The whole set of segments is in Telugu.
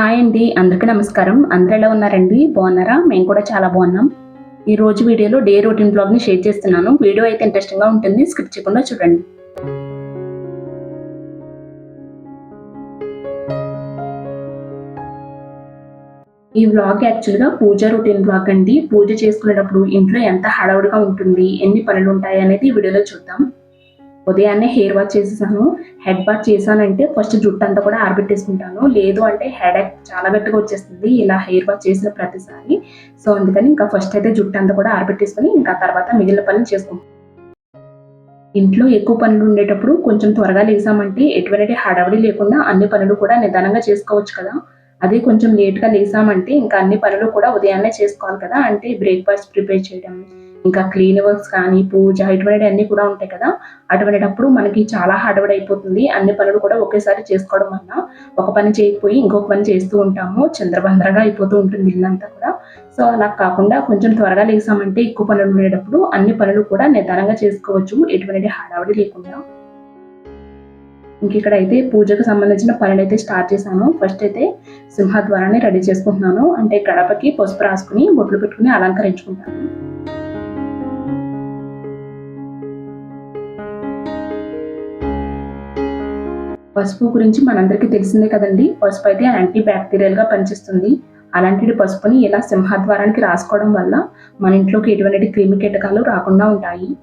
హాయ్ అండి అందరికీ నమస్కారం. అందరు ఎలా ఉన్నారండి? బాగున్నారా? మేము కూడా చాలా బాగున్నాం. ఈ రోజు వీడియోలో డే రొటీన్ బ్లాగ్ని షేర్ చేస్తున్నాను. వీడియో అయితే ఇంట్రెస్టింగ్గా ఉంటుంది. స్కిప్ చేయకుండా చూడండి. ఈ వ్లాగ్ యాక్చువల్గా పూజ రొటీన్ బ్లాగ్ అండి. పూజ చేసుకునేటప్పుడు ఇంట్లో ఎంత హడావుడిగా ఉంటుంది ఎన్ని పనులు ఉంటాయి అనేది ఈ వీడియోలో చూద్దాం. ఉదయాన్నే హెయిర్ వాష్ చేసేసాను హెడ్ వాష్ చేశానంటే ఫస్ట్ జుట్టు అంతా కూడా ఆరబెట్టేసుకుంటాను. లేదు అంటే హెడ్ చాలా గట్టిగా వచ్చేస్తుంది ఇలా హెయిర్ వాష్ చేసిన ప్రతిసారి. సో అందుకని ఇంకా ఫస్ట్ అయితే జుట్టు అంతా కూడా ఆరబెట్టేసుకొని ఇంకా తర్వాత మిగిలిన పనులు చేసుకుంటాను. ఇంట్లో ఎక్కువ పనులు ఉండేటప్పుడు కొంచెం త్వరగా లేసామంటే ఎటువంటి హడావిడి లేకుండా అన్ని పనులు కూడా నిదానంగా చేసుకోవచ్చు కదా. అదే కొంచెం లేట్గా లేసామంటే ఇంకా అన్ని పనులు కూడా ఉదయాన్నే చేసుకోవాలి కదా. అంటే బ్రేక్ఫాస్ట్ ప్రిపేర్ చేయడం ఇంకా క్లీన్ వర్క్స్ కానీ పూజ ఇటువంటి అన్ని కూడా ఉంటాయి కదా. అటువంటిటప్పుడు మనకి చాలా హడవడి అయిపోతుంది. అన్ని పనులు కూడా ఒకేసారి చేసుకోవడం వల్ల ఒక పని చేయకపోయి ఇంకొక పని చేస్తూ ఉంటాము. చంద్రబందరగా అయిపోతూ ఉంటుంది ఇల్లంతా కూడా. సో అలా కాకుండా కొంచెం త్వరగా లేసామంటే ఎక్కువ పనులు ఉండేటప్పుడు అన్ని పనులు కూడా నిదానంగా చేసుకోవచ్చు. ఎటువంటి హడావిడి లేకుండా. ఇంక ఇక్కడ అయితే పూజకు సంబంధించిన పనులు అయితే స్టార్ట్ చేశాను. ఫస్ట్ అయితే సింహద్వారాన్ని రెడీ చేసుకుంటున్నాను. అంటే గడపకి పసుపు రాసుకుని బొట్లు పెట్టుకుని అలంకరించుకుంటాను. పసుపు గురించి మనందరికీ తెలిసిందే కదండి. పసుపు అయితే యాంటీ బ్యాక్టీరియల్గా పనిచేస్తుంది. అలాంటి పసుపుని ఇలా సింహద్వారానికి రాసుకోవడం వల్ల మన ఇంట్లోకి ఎటువంటి క్రిమి కీటకాలు రాకుండా ఉంటాయి.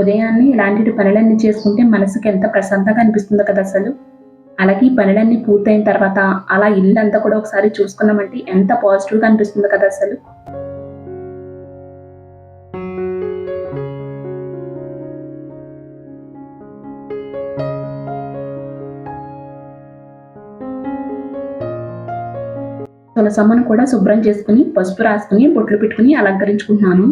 ఉదయాన్నే ఇలాంటి పనులన్నీ చేసుకుంటే మనసుకి ఎంత ప్రశాంతంగా అనిపిస్తుందో కదా అసలు. అలాగే ఈ పనులన్నీ పూర్తయిన తర్వాత అలా ఇల్లు అంతా కూడా ఒకసారి చూసుకున్నామంటే ఎంత పాజిటివ్గా అనిపిస్తుంది కదా అసలు. తులసమ్మను కూడా శుభ్రం చేసుకుని పసుపు రాసుకుని బొట్లు పెట్టుకుని అలంకరించుకుంటున్నాను.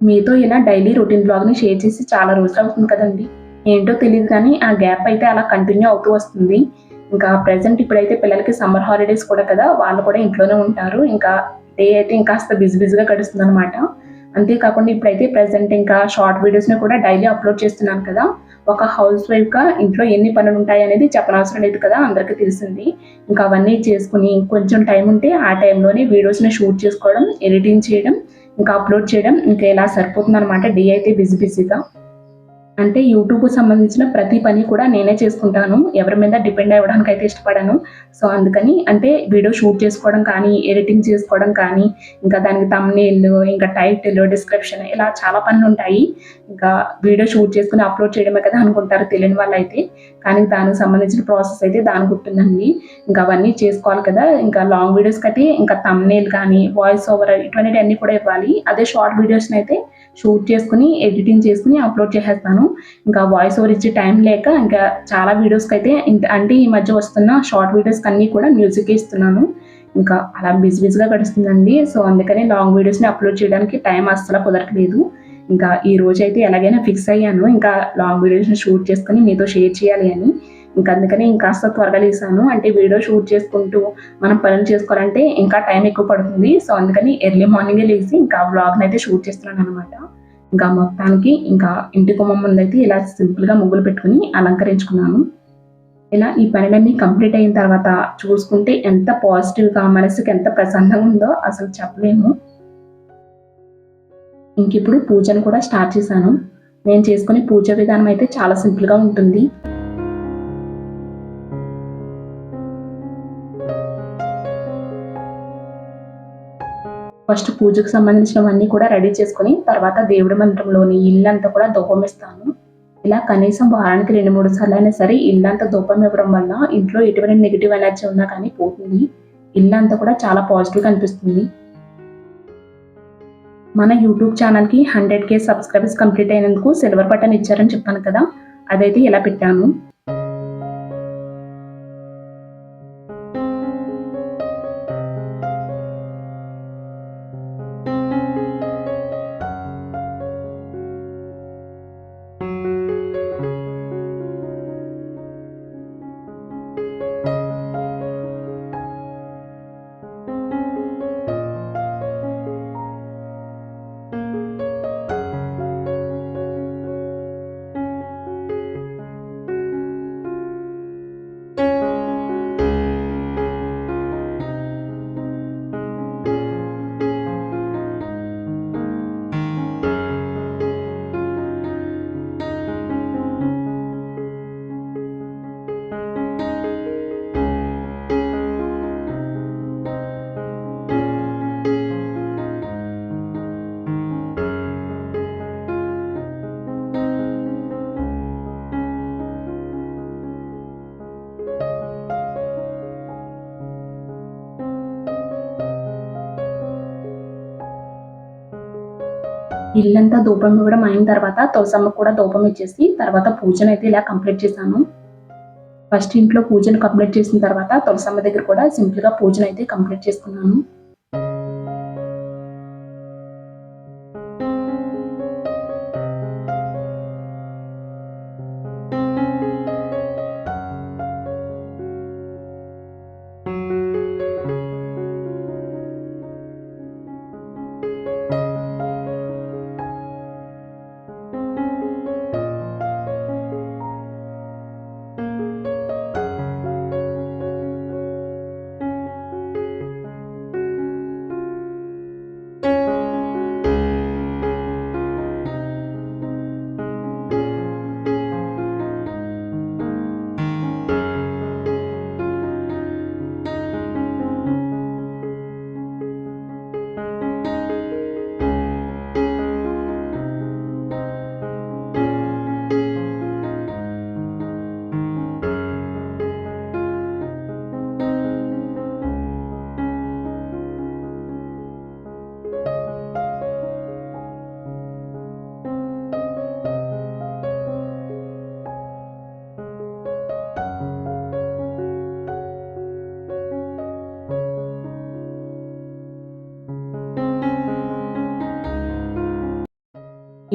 మీతో ఇలా డైలీ రొటీన్ బ్లాగ్ని షేర్ చేసి చాలా రోజులు అవుతుంది కదండి. ఏంటో తెలియదు కానీ ఆ గ్యాప్ అయితే అలా కంటిన్యూ అవుతూ వస్తుంది. ఇంకా ప్రజెంట్ ఇప్పుడైతే పిల్లలకి సమ్మర్ హాలిడేస్ కూడా కదా వాళ్ళు కూడా ఇంట్లోనే ఉంటారు. ఇంకా డే అయితే ఇంకాస్త బిజీ బిజీగా గడుస్తుంది అనమాట అంతేకాకుండా ఇప్పుడైతే ప్రజెంట్ ఇంకా షార్ట్ వీడియోస్ని కూడా డైలీ అప్లోడ్ చేస్తున్నాను కదా ఒక హౌస్ వైఫ్గా ఇంట్లో ఎన్ని పనులు ఉంటాయి అనేది చెప్పనవసరం లేదు కదా అందరికీ తెలిసింది. ఇంకా అవన్నీ చేసుకుని కొంచెం టైం ఉంటే ఆ టైంలోనే వీడియోస్ని షూట్ చేసుకోవడం ఎడిటింగ్ చేయడం ఇంకా అప్లోడ్ చేయడం ఇంకా ఇలా సరిపోతుంది అనమాట డే అయితే బిజీ బిజీగా. అంటే యూట్యూబ్ సంబంధించిన ప్రతి పని కూడా నేనే చేసుకుంటాను. ఎవరి మీద డిపెండ్ అవ్వడానికి అయితే ఇష్టపడను. సో అందుకని అంటే వీడియో షూట్ చేసుకోవడం కానీ ఎడిటింగ్ చేసుకోవడం కానీ ఇంకా దానికి తమ్నేల్ ఇంకా టైటిల్ డిస్క్రిప్షన్ ఇలా చాలా పనులు ఉంటాయి. ఇంకా వీడియో షూట్ చేసుకుని అప్లోడ్ చేయడమే కదా అనుకుంటారు తెలియని వాళ్ళు అయితే కానీ దానికి సంబంధించిన ప్రాసెస్ అయితే దానికి ఉంటుందండి ఇంకా అవన్నీ చేసుకోవాలి కదా. ఇంకా లాంగ్ వీడియోస్కి అయితే ఇంకా తమ్నేల్ కానీ వాయిస్ ఓవర్ ఇటువంటి అన్నీ కూడా ఇవ్వాలి. అదే షార్ట్ వీడియోస్ని అయితే షూట్ చేసుకుని ఎడిటింగ్ చేసుకుని అప్లోడ్ చేసేస్తాను. ఇంకా వాయిస్ ఓవర్ ఇచ్చే టైం లేక ఇంకా చాలా వీడియోస్కి అయితే అంటే ఈ మధ్య వస్తున్న షార్ట్ వీడియోస్కి అన్నీ కూడా మ్యూజిక్ ఇస్తున్నాను. ఇంకా అలా బిజీ బిజీగా గడుస్తుందండి. సో అందుకని లాంగ్ వీడియోస్ని అప్లోడ్ చేయడానికి టైం అస్సలు కుదరట్లేదు. ఇంకా ఈ రోజు అయితే ఎలాగైనా ఫిక్స్ అయ్యాను. ఇంకా లాంగ్ వీడియోస్ని షూట్ చేసుకుని మీతో షేర్ చేయాలి అని. ఇంకా అందుకనే ఇంకాస్త త్వరగా లేసాను. అంటే వీడియో షూట్ చేసుకుంటూ మనం పనులు చేసుకోవాలంటే ఇంకా టైం ఎక్కువ పడుతుంది. సో అందుకని ఎర్లీ మార్నింగే లేచి ఇంకా వ్లాగ్ని అయితే షూట్ చేస్తున్నాను అనమాట ఇంకా మొత్తానికి ఇంకా ఇంటి కుమ్మ ముందు అయితే ఇలా సింపుల్గా ముగ్గులు పెట్టుకుని అలంకరించుకున్నాను. ఇలా ఈ పనులన్నీ కంప్లీట్ అయిన తర్వాత చూసుకుంటే ఎంత పాజిటివ్గా మనసుకి ఎంత ప్రశాంతంగా ఉందో అసలు చెప్పలేము. ఇంక ఇప్పుడు పూజను కూడా స్టార్ట్ చేశాను. నేను చేసుకునే పూజ విధానం అయితే చాలా సింపుల్గా ఉంటుంది. ఫస్ట్ పూజకు సంబంధించినవన్నీ కూడా రెడీ చేసుకుని తర్వాత దేవుడి మంత్రంలోని ఇల్లంతా కూడా ధూపం ఇస్తాను ఇలా కనీసం వారానికి రెండు మూడు సార్లు అయినా సరే ఇల్లంతా దూపం ఇవ్వడం వల్ల ఇంట్లో ఎటువంటి నెగిటివ్ ఎనర్జీ ఉన్నా కానీ పోతుంది. ఇల్లంతా కూడా చాలా పాజిటివ్గా అనిపిస్తుంది. మన యూట్యూబ్ ఛానల్కి హండ్రెడ్ కే సబ్స్క్రైబర్స్ కంప్లీట్ అయినందుకు సిల్వర్ బటన్ ఇచ్చారని చెప్పాను కదా అదైతే ఇలా పెట్టాను. ఇల్లంతా ధూపం ఇవ్వడం అయిన తర్వాత తులసమ్మ కూడా ధూపం ఇచ్చేసి తర్వాత పూజను అయితే ఇలా కంప్లీట్ చేశాను. ఫస్ట్ ఇంట్లో పూజను కంప్లీట్ చేసిన తర్వాత తులసమ్మ దగ్గర కూడా సింపుల్గా పూజను అయితే కంప్లీట్ చేసుకున్నాను.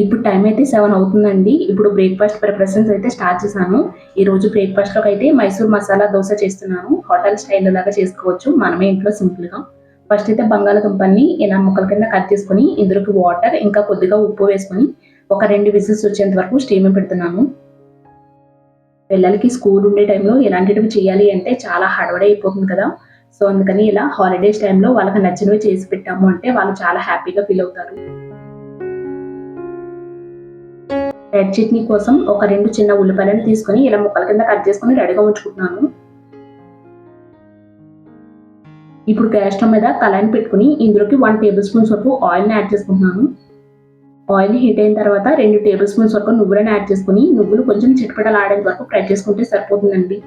ఇప్పుడు టైం అయితే సెవెన్ అవుతుందండి. ఇప్పుడు బ్రేక్ఫాస్ట్ ప్రిపరేషన్స్ అయితే స్టార్ట్ చేశాను. ఈ రోజు బ్రేక్ఫాస్ట్లోకి అయితే మైసూర్ మసాలా దోశ చేస్తున్నాను. హోటల్ స్టైల్ లాగా చేసుకోవచ్చు. మనమే ఇంట్లో సింపుల్గా ఫస్ట్ అయితే బంగాళదుంపల్ని ఇలా ముక్కల కింద కట్ చేసుకొని ఇందులోకి వాటర్ ఇంకా కొద్దిగా ఉప్పు వేసుకొని ఒక రెండు విజిల్స్ వచ్చేంత వరకు స్టీమ్ పెడుతున్నాను. పిల్లలకి స్కూల్ ఉండే టైంలో ఇలాంటివి చేయాలి అంటే చాలా హడవడి అయిపోతుంది కదా. సో అందుకని ఇలా హాలిడేస్ టైంలో వాళ్ళకి నచ్చినవి చేసి పెట్టాము అంటే వాళ్ళు చాలా హ్యాపీగా ఫీల్ అవుతారు. రెడ్ చట్నీ కోసం ఒక రెండు చిన్న ఉల్లిపాయలను తీసుకొని ఇలా ముక్కల కింద కట్ చేసుకొని రెడీగా ఉంచుకుంటున్నాను. ఇప్పుడు గ్యాస్ స్టవ్ మీద కళాయిని పెట్టుకుని ఇందులోకి వన్ టేబుల్ స్పూన్స్ వరకు ఆయిల్ని యాడ్ చేసుకుంటున్నాను. ఆయిల్ హీట్ అయిన తర్వాత రెండు టేబుల్ స్పూన్స్ వరకు నువ్వులను యాడ్ చేసుకుని నువ్వులు కొంచెం చిటపటలు ఆడేంత వరకు ఫ్రై చేసుకుంటే సరిపోతుందండి.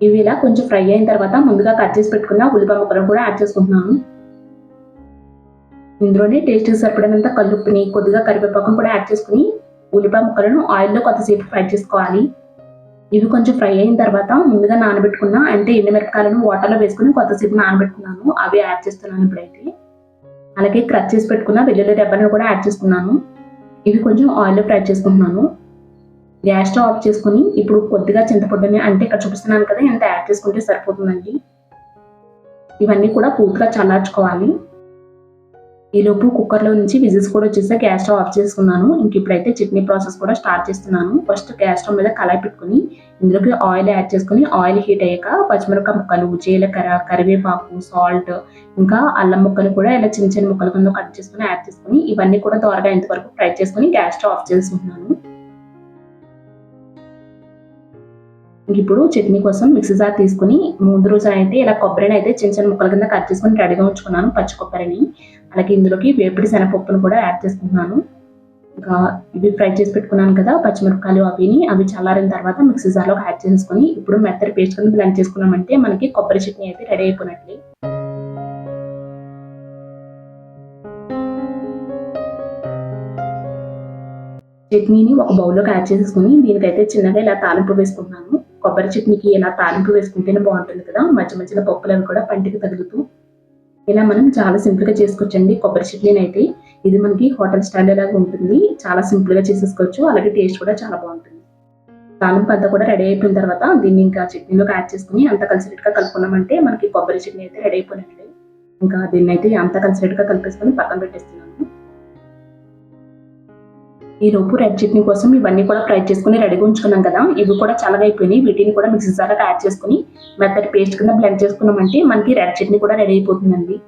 ఇవి ఇలా కొంచెం ఫ్రై అయిన తర్వాత ముందుగా కట్ చేసి పెట్టుకున్న ఉల్లిపాయ ముక్కలను కూడా యాడ్ చేసుకుంటున్నాను. ఇందులోనే టేస్ట్ సరిపడినంత కల్లుప్పుని కొద్దిగా కరివేపాకును కూడా యాడ్ చేసుకుని ఉల్లిపాయ ముక్కలను ఆయిల్లో కొద్దిసేపు ఫ్రై చేసుకోవాలి. ఇవి కొంచెం ఫ్రై అయిన తర్వాత ముందుగా నానబెట్టుకున్న అంటే ఎండుమిరపకాయలను వాటర్లో వేసుకుని కొద్దిసేపు నానబెట్టుకున్నాను. అవి యాడ్ చేస్తున్నాను ఇప్పుడైతే. అలాగే క్రచ్ చేసి పెట్టుకున్న వెల్లుల్లి రెబ్బలను కూడా యాడ్ చేసుకున్నాను. ఇవి కొంచెం ఆయిల్లో ఫ్రై చేసుకుంటున్నాను. గ్యాస్ స్టవ్ ఆఫ్ చేసుకుని ఇప్పుడు కొద్దిగా చింతపండుని అంటే ఇక్కడ చూపిస్తున్నాను కదా ఎంత యాడ్ చేసుకుంటే సరిపోతుందండి. ఇవన్నీ కూడా పూర్తిగా చల్లార్చుకోవాలి. ఈలోపు కుక్కర్లో నుంచి విజిల్స్ కూడా వచ్చేసి గ్యాస్ స్టవ్ ఆఫ్ చేసుకున్నాను. ఇంక ఇప్పుడైతే చట్నీ ప్రాసెస్ కూడా స్టార్ట్ చేస్తున్నాను. ఫస్ట్ గ్యాస్ స్టవ్ మీద కళాయి పెట్టుకుని ఇందులోకి ఆయిల్ యాడ్ చేసుకుని ఆయిల్ హీట్ అయ్యాక పచ్చిమిరపకాయ ముక్కలు జీలకర్ర కరివేపాకు సాల్ట్ ఇంకా అల్లం ముక్కలు కూడా ఇలా చిన్న చిన్న ముక్కల కింద కట్ చేసుకుని యాడ్ చేసుకుని ఇవన్నీ కూడా త్వరగా ఇంతవరకు ఫ్రై చేసుకుని గ్యాస్ స్టవ్ ఆఫ్ చేసుకుంటున్నాను. ఇప్పుడు చట్నీ కోసం మిక్సీ జార్ తీసుకుని ముందు రోజు అయితే ఇలా కొబ్బరిని అయితే చిన్న చిన్న ముక్కల కింద కట్ చేసుకుని రెడీగా ఉంచుకున్నాను పచ్చి కొబ్బరిని. అలాగే ఇందులోకి వేపిడి శనగపప్పును కూడా యాడ్ చేసుకుంటున్నాను. ఇంకా ఇవి ఫ్రై చేసి పెట్టుకున్నాను కదా పచ్చిమిరపకాయలు అవిని అవి చల్లారిన తర్వాత మిక్సీ జార్లో యాడ్ చేసుకుని ఇప్పుడు మెత్తడి పేస్ట్ కింద బ్లెండ్ చేసుకున్నామంటే మనకి కొబ్బరి చట్నీ అయితే రెడీ అయిపోయినట్లే. చట్నీని ఒక బౌల్లోకి యాడ్ చేసుకుని దీనికైతే చిన్నగా ఇలా తాలింపు వేసుకుంటున్నాను. కొబ్బరి చట్నీకి ఇలా తాలింపు వేసుకుంటేనే బాగుంటుంది కదా. మధ్య మధ్యలో పప్పులు కూడా పంటికి తగులుతూ. ఇలా మనం చాలా సింపుల్గా చేసుకోవచ్చండి కొబ్బరి చట్నీని అయితే ఇది మనకి హోటల్ స్టైల్ లాగా ఉంటుంది. చాలా సింపుల్గా చేసేసుకోవచ్చు. అలాగే టేస్ట్ కూడా చాలా బాగుంటుంది. తాలింపు అంతా కూడా రెడీ అయిపోయిన తర్వాత దీన్ని ఇంకా చట్నీలోకి యాడ్ చేసుకుని అంత కలిసినట్టుగా కలుపుకున్నామంటే మనకి కొబ్బరి చట్నీ అయితే రెడీ అయిపోయినట్టు ఇంకా దీన్ని అయితే అంత కలిసినట్టుగా కలిపేసుకొని పక్కన పెట్టేస్తున్నాం. ఈ లోపు రెడ్ చట్నీ కోసం ఇవన్నీ కూడా ఫ్రై చేసుకుని రెడీగా ఉంచుకున్నాం కదా. ఇవి కూడా చల్లగా అయిపోయినాయి. వీటిని కూడా మిక్సీ జార్లో యాడ్ చేసుకుని మెత్తటి పేస్ట్ కింద బ్లెండ్ చేసుకున్నామంటే మనకి రెడ్ చట్నీ కూడా రెడీ అయిపోతుందండి.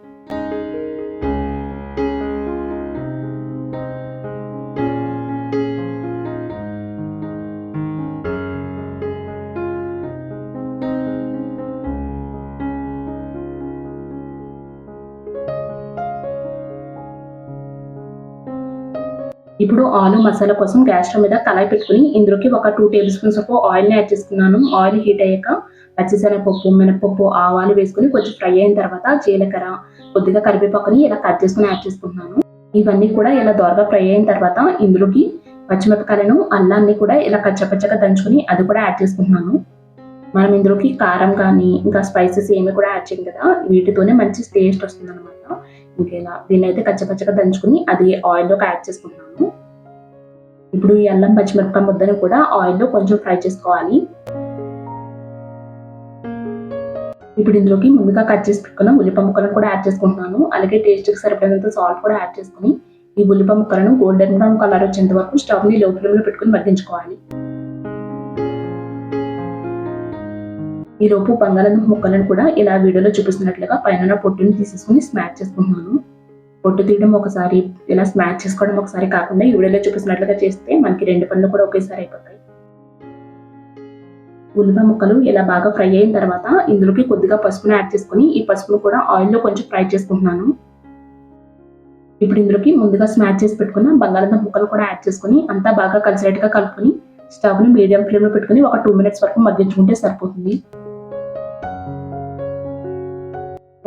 ఇప్పుడు ఆలు మసాలా కోసం గ్యాస్ స్టవ్ మీద కళాయి పెట్టుకుని ఇందులోకి ఒక టూ టేబుల్ స్పూన్స్ ఆఫ్ ఆయిల్ని యాడ్ చేసుకున్నాను ఆయిల్ హీట్ అయ్యాక పచ్చిశనగపప్పు మినపప్పు ఆవాలు వేసుకుని కొంచెం ఫ్రై అయిన తర్వాత జీలకర్ర కొద్దిగా కరివేపాకుని ఇలా కట్ చేసుకుని యాడ్ చేసుకుంటున్నాను. ఇవన్నీ కూడా ఇలా దోరగా ఫ్రై అయిన తర్వాత ఇందులోకి పచ్చిమిరపకాయలను అల్లాన్ని కూడా ఇలా కచ్చపచ్చగా దంచుకొని అది కూడా యాడ్ చేసుకుంటున్నాను. మనం ఇందులోకి కారం కానీ ఇంకా స్పైసెస్ ఏమి కూడా యాడ్ చేయం కదా. వీటితోనే మంచి టేస్ట్ వస్తుంది అనమాట ఇంకేలా దీన్ని అయితే కచ్చపచ్చగా దంచుకొని అది ఆయిల్లోకి యాడ్ చేసుకుంటున్నాను. ఇప్పుడు ఈ అల్లం పచ్చిమిరపకాయ ముద్దని కూడా ఆయిల్లో కొంచెం ఫ్రై చేసుకోవాలి. ఇప్పుడు ఇందులోకి ముందుగా కట్ చేసి పెట్టుకున్న ఉల్లిపాయ ముక్కలను కూడా యాడ్ చేసుకుంటున్నాను. అలాగే టేస్ట్కి సరిపడినంత సాల్ట్ కూడా యాడ్ చేసుకుని ఈ ఉల్లిపాయ ముక్కలను గోల్డెన్ బ్రౌన్ కలర్ వచ్చేంత వరకు స్టవ్ని లో ఫ్లేమ్లో పెట్టుకుని మగ్గించుకోవాలి ఈ లోపు బంగాళాదుంప ముక్కలను కూడా ఇలా వీడియోలో చూపిస్తున్నట్లుగా పైన పొట్టుని తీసేసుకుని స్మాష్ చేసుకుంటున్నాను. పొట్టు తీయడం ఒకసారి ఇలా స్మాష్ చేసుకోవడం ఒకసారి కాకుండా ఈ వీడియోలో చూపిస్తున్నట్లుగా చేస్తే మనకి రెండు పనులు కూడా ఒకేసారి అయిపోతాయి. ఉల్లిపాయ ముక్కలు ఇలా బాగా ఫ్రై అయిన తర్వాత ఇందులోకి కొద్దిగా పసుపుని యాడ్ చేసుకుని ఈ పసుపును కూడా ఆయిల్లో కొంచెం ఫ్రై చేసుకుంటున్నాను. ఇప్పుడు ఇందులోకి ముందుగా స్మాష్ చేసి పెట్టుకున్న బంగాళాదుంప ముక్కలు కూడా యాడ్ చేసుకుని అంతా బాగా కలిసేట్టుగా కలుపుకొని స్టవ్ని మీడియం ఫ్లేమ్లో పెట్టుకుని ఒక టూ మినిట్స్ వరకు మగ్గించుకుంటే సరిపోతుంది.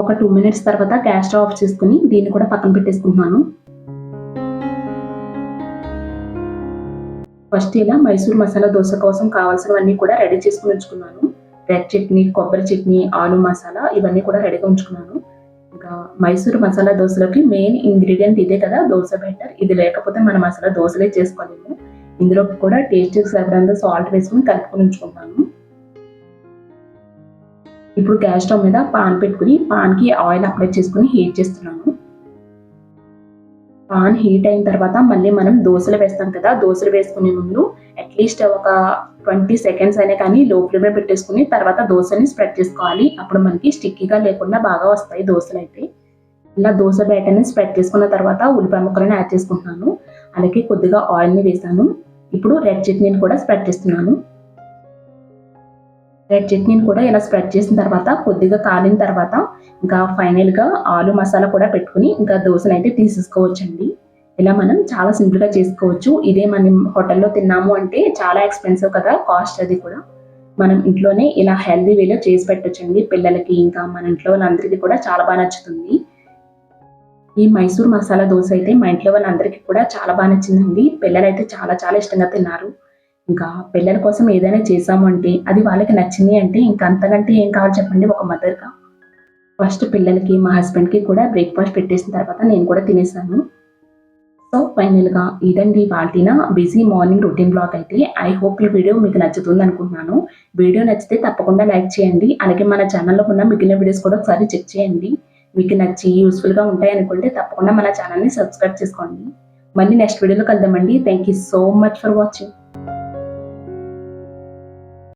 ఒక టూ మినిట్స్ తర్వాత గ్యాస్ స్టవ్ ఆఫ్ చేసుకుని దీన్ని కూడా పక్కన పెట్టేసుకుంటున్నాను. ఫస్ట్ ఇలా మైసూర్ మసాలా దోశ కోసం కావాల్సినవన్నీ కూడా రెడీ చేసుకుని ఉంచుకున్నాను. రెడ్ చట్నీ కొబ్బరి చట్నీ ఆలు మసాలా ఇవన్నీ కూడా రెడీగా ఉంచుకున్నాను. ఇంకా మైసూర్ మసాలా దోశలోకి మెయిన్ ఇంగ్రీడియంట్ ఇదే కదా దోశ బెటర్ ఇది లేకపోతే మనం మసాలా దోశలే చేసుకోలేము. ఇందులోకి కూడా టేస్ట్ సరిపడంత సాల్ట్ వేసుకుని కలుపుకొని ఉంచుకుంటాను. ఇప్పుడు గ్యాస్ స్టవ్ మీద పాన్ పెట్టుకుని పాన్కి ఆయిల్ అప్లై చేసుకుని హీట్ చేస్తున్నాను పాన్ హీట్ అయిన తర్వాత మళ్ళీ మనం దోశలు వేస్తాం కదా దోశలు వేసుకునే ముందు అట్లీస్ట్ ఒక ట్వంటీ సెకండ్స్ అయినా కానీ లో ఫ్లేమ్లో పెట్టేసుకుని తర్వాత దోశని స్ప్రెడ్ చేసుకోవాలి. అప్పుడు మనకి స్టిక్కీగా లేకుండా బాగా వస్తాయి దోశలు అయితే. ఇలా దోశ బ్యాటర్ని స్ప్రెడ్ చేసుకున్న తర్వాత ఉల్లిపాయ ముక్కలను యాడ్ చేసుకుంటున్నాను. అలాగే కొద్దిగా ఆయిల్ని వేసాను. ఇప్పుడు రెడ్ చట్నీని కూడా స్ప్రెడ్ చేస్తున్నాను. రెడ్ చట్నీని కూడా ఇలా స్ప్రెడ్ చేసిన తర్వాత కొద్దిగా కాలిన తర్వాత ఇంకా ఫైనల్గా ఆలు మసాలా కూడా పెట్టుకుని ఇంకా దోశలు అయితే తీసేసుకోవచ్చండి. ఇలా మనం చాలా సింపుల్గా చేసుకోవచ్చు. ఇదే మనం హోటల్లో తిన్నాము అంటే చాలా ఎక్స్పెన్సివ్ కదా కాస్ట్ అది కూడా. మనం ఇంట్లోనే ఇలా హెల్దీ వేలో చేసి పెట్టొచ్చండి. పిల్లలకి ఇంకా మన ఇంట్లో వాళ్ళందరికీ కూడా చాలా బాగా నచ్చుతుంది. ఈ మైసూర్ మసాలా దోశ అయితే మా ఇంట్లో వాళ్ళందరికీ కూడా చాలా బాగా నచ్చిందండి. పిల్లలైతే చాలా చాలా ఇష్టంగా తిన్నారు. ఇంకా పిల్లల కోసం ఏదైనా చేసాము అంటే అది వాళ్ళకి నచ్చింది అంటే ఇంకా అంతకంటే ఏం కావాలి చెప్పండి ఒక మదర్గా. ఫస్ట్ పిల్లలకి మా హస్బెండ్కి కూడా బ్రేక్ఫాస్ట్ పెట్టేసిన తర్వాత నేను కూడా తినేసాను సో ఫైనల్గా ఇదండి వాటిన బిజీ మార్నింగ్ రొటీన్ బ్లాగ్ అయితే. ఐ హోప్ ఈ వీడియో మీకు నచ్చుతుంది అనుకుంటున్నాను. వీడియో నచ్చితే తప్పకుండా లైక్ చేయండి. అలాగే మన ఛానల్లో ఉన్న మిగిలిన వీడియోస్ కూడా ఒకసారి చెక్ చేయండి. మీకు నచ్చి యూస్ఫుల్గా ఉంటాయి అనుకుంటే తప్పకుండా మన ఛానల్ని సబ్స్క్రైబ్ చేసుకోండి. మళ్ళీ నెక్స్ట్ వీడియోలో కలుద్దామండి. Thank you so much for watching